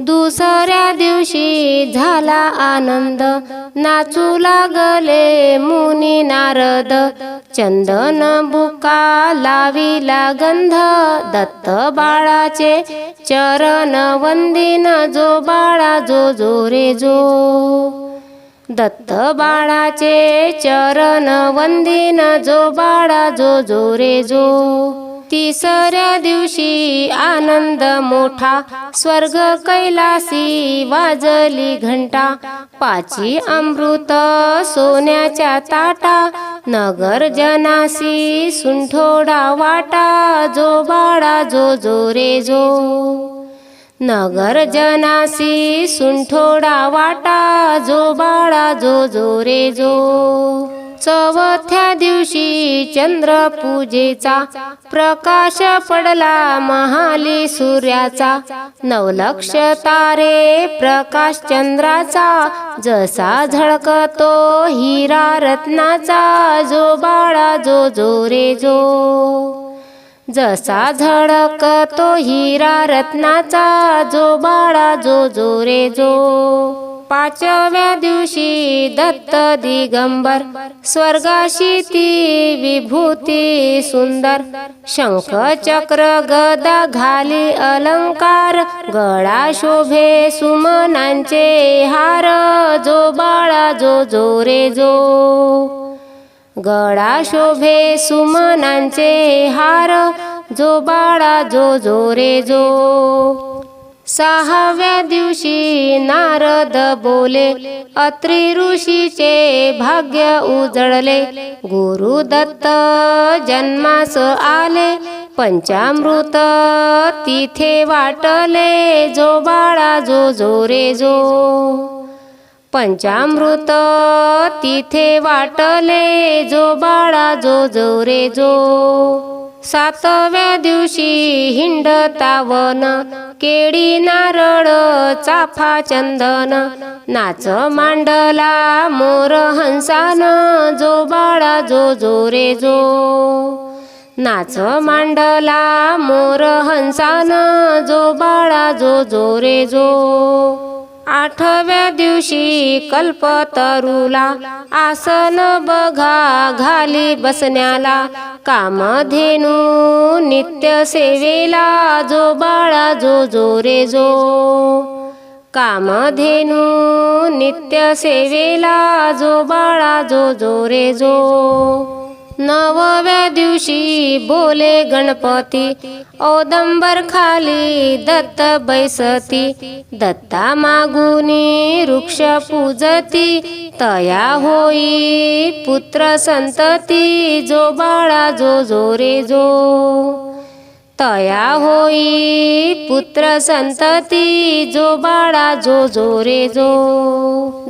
दुसऱ्या दिवशी झाला आनंद. नाचू लागले मुनी नारद. चंदन बुका लाविला गंध. दत्त बाळाचे चरण वंदिन. जो बाळा जो जो रे जो. दत्त बाळाचे चरण वंदिन. जो बाळा जो जो रे जो. तिसऱ्या दिवशी आनंद मोठा स्वर्ग कैलासी वाजली घंटा पाची अमृत सोन्याच्या ताटा नगर जनासी सुंठोडा वाटा जो बाळा जो जो रे जो. नगर जनासी सुंठोडा वाटा जो बाळा जो जो रे जो. चौथ्या दिवशी चंद्र पूजेचा प्रकाश पडला महाली सूर्याचा. नवलक्ष तारे प्रकाश चंद्राचा जसा झळकतो हिरा रत्नाचा जो बाळा जो जो रे जो. जसा झळकतो हिरा रत्नाचा जो बाळा जो जो रे जो. पाचव्या दिवशी दत्त दिगंबर स्वर्गाशी ती विभूती सुंदर. शंख चक्र गदा घाली अलंकार गळा शोभे सुमनांचे हार जो बाळा जो जो रे जो. गळा शोभे सुमनांचे हार जो बाळा जो जो रे जो. सहाव्या दिवशी नारद बोले अत्रि ऋषीचे भाग्य उजळले. गुरु दत्त जन्मास आले. पंचामृत तिथे वाटले. जो बाळा जो जो रे जो पंचामृत तिथे वाटले. जो बाळा जो जो रे जो सातव्या दिवशी हिंडतावन केळी नारळ चाफा चंदन नाच मांडला मोर हंसान जो बाळा जो जो रे जो. नाच मांडला मोर हंसान जो बाळा जो जो रे जो. आठव्या दिवशी कल्पतरुला आसन बघा घाली बसण्याला कामधेनू नित्य सेवेला जो बाळा जो जो रे जो. कामधेनू नित्य सेवेला जो बाळा जो जो रे जो. नवव्या दिवशी बोले गणपती औदंबर खाली दत्त बैसती दत्ता मागुनी वृक्ष पूजती तया होई पुत्र संतती जो बाळा जो जो रे जो तया होई पुत्र संतती जो बाळा जो जो रे जो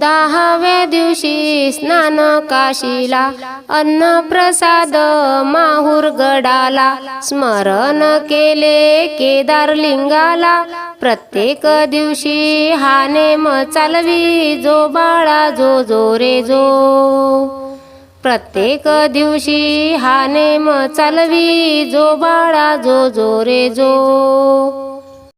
दहाव्या दिवशी स्नान काशीला अन्न प्रसाद माहूर गडाला स्मरण केले केदार लिंगाला प्रत्येक दिवशी हा नेम चालवी जो बाळा जो जो रे जो प्रत्येक दिवशी हा नेम चालवी जो बाळा जो जो रे जो